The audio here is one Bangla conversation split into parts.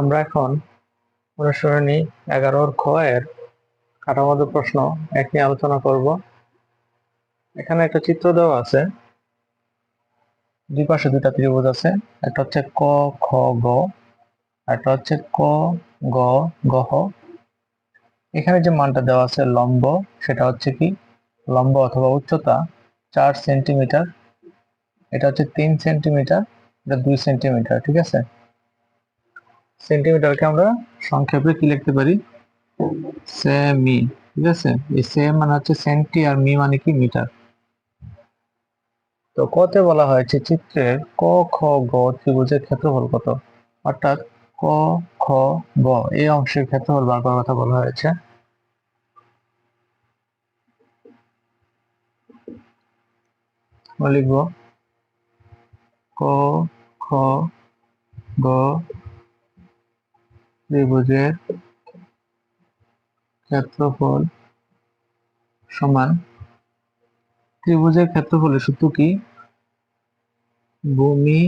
আমরা এখন অনুসরণী এগারোর খ এর কাঠামোগত প্রশ্ন এক নিয়ে আলোচনা করব। এখানে একটা চিত্র দেওয়া আছে। দুই পাশে দুইটা ত্রিভুজ আছে। একটা হচ্ছে ক, খ, গ। একটা হচ্ছে ক, গ গহ এখানে যে মানটা দেওয়া আছে লম্ব, সেটা হচ্ছে কি? লম্ব অথবা উচ্চতা চার সেন্টিমিটার। এটা হচ্ছে তিন সেন্টিমিটার, এটা দুই সেন্টিমিটার, ঠিক আছে? সেন্টিমিটারকে আমরা সংক্ষেপে কি লিখতে পারি? সেমি, ঠিক আছে? এই সেম মানে হচ্ছে সেন্টি আর মি মানে কি? মিটার। তো কতে বলা হয়েছে? চিত্রের ক, খ, গ ত্রিভুজের ক্ষেত্রফল কত? অর্থাৎ ক, খ, গ। এই অংশের ক্ষেত্রফল বার করার কথা বলা হয়েছে। লিখব ক, খ, গ ত্রিভুজের ক্ষেত্রফল সমান। ত্রিভুজের ক্ষেত্রফলের সূত্র কি? ভূমি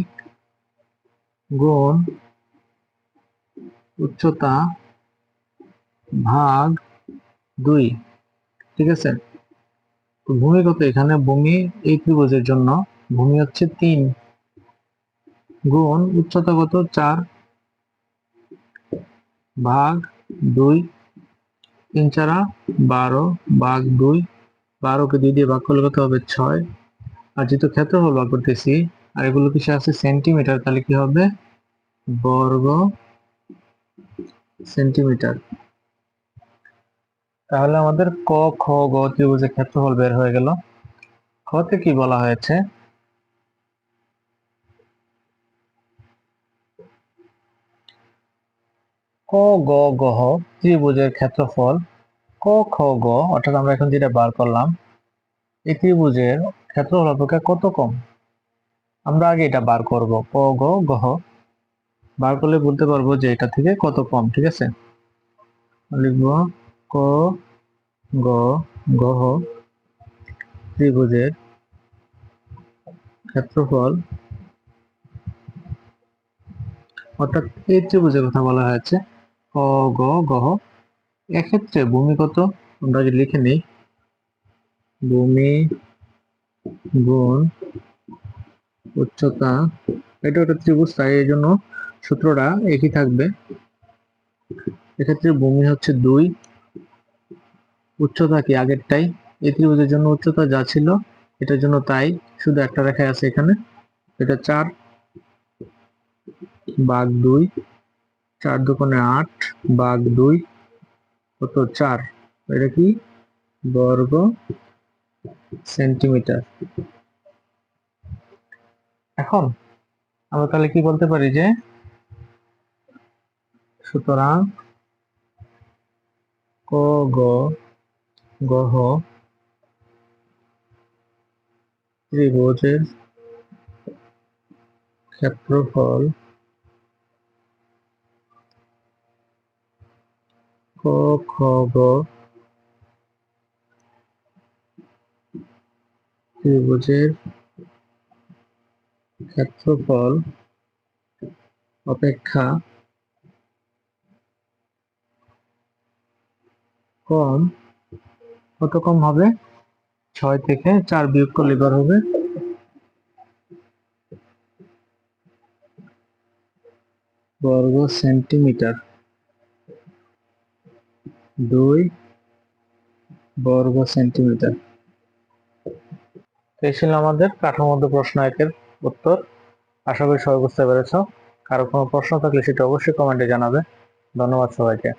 গুণ উচ্চতা ভাগ দুই, ঠিক আছে? ভূমি কত এখানে ভূমি এই ত্রিভুজের জন্য, ভূমি হচ্ছে তিন, গুণ উচ্চতা কত চার ভাগ দুই তিন চারা বারো, ভাগ দুই, বারোকে দুই দিয়ে ভাগ করলে কত হবে ছয়? আর যেহেতু ক্ষেত্রফল ভাগ করতেছি, আর এগুলো কিসে আছে সেন্টিমিটার, তাহলে কি হবে? বর্গ সেন্টিমিটার। তাহলে আমাদের ক, খ, গ, ত্রিভুজের ক্ষেত্রফল বের হয়ে গেল। খতে কি বলা হয়েছে? ক, গ গহ ত্রিভুজের ক্ষেত্রফল। ক, খ, গ, অর্থাৎ আমরা এখন যেটা বার করলাম, এই ত্রিভুজের ক্ষেত্রফল অপেক্ষা কত কম? আমরা আগে এটা বার করব। ক, গ গহ বার করলে বলতে পারব যে এটা থেকে কত কম, ঠিক আছে? লিখব ক, গ গহ ত্রিভুজের ক্ষেত্রফল, অর্থাৎ এই ত্রিভুজের কথা বলা হয়েছে। গ গহ এক্ষেত্রে ভূমি কত? আমরা যদি লিখে নিই। ভূমি গুণ উচ্চতা। এটা একটা ত্রিভুজ, তাই এই জন্য সূত্রটা একই থাকবে। এক্ষেত্রে ভূমি হচ্ছে দুই। উচ্চতা কি আগেরটাই? এই ত্রিভুজের জন্য উচ্চতা যা ছিল, এটার জন্য তাই। শুধু একটা রেখায় আছে এখানে। এটা চার। বাঘ দুই। চার দোকানে আট বাঘ দুই কত চার? এটা কি? বর্গ সেন্টিমিটার। এখন আমরা তাহলে কি বলতে পারি যে সুতরাং ক, গ গহ ত্রিভুজের ক্ষেত্রফল ক খ গ ত্রিভুজের ক্ষেত্রফল অপেক্ষা কম। কত কম হবে? ছয় থেকে চার বিয়োগ করলে বার হবে বর্গ সেন্টিমিটার। দুই বর্গ সেন্টিমিটার। এই ছিল আমাদের কাঠামোগত প্রশ্ন একের উত্তর। আশা করি সবাই বুঝতে পেরেছ। কারও কোনো প্রশ্ন থাকলে সেটা অবশ্যই কমেন্টে জানাবে। ধন্যবাদ সবাইকে।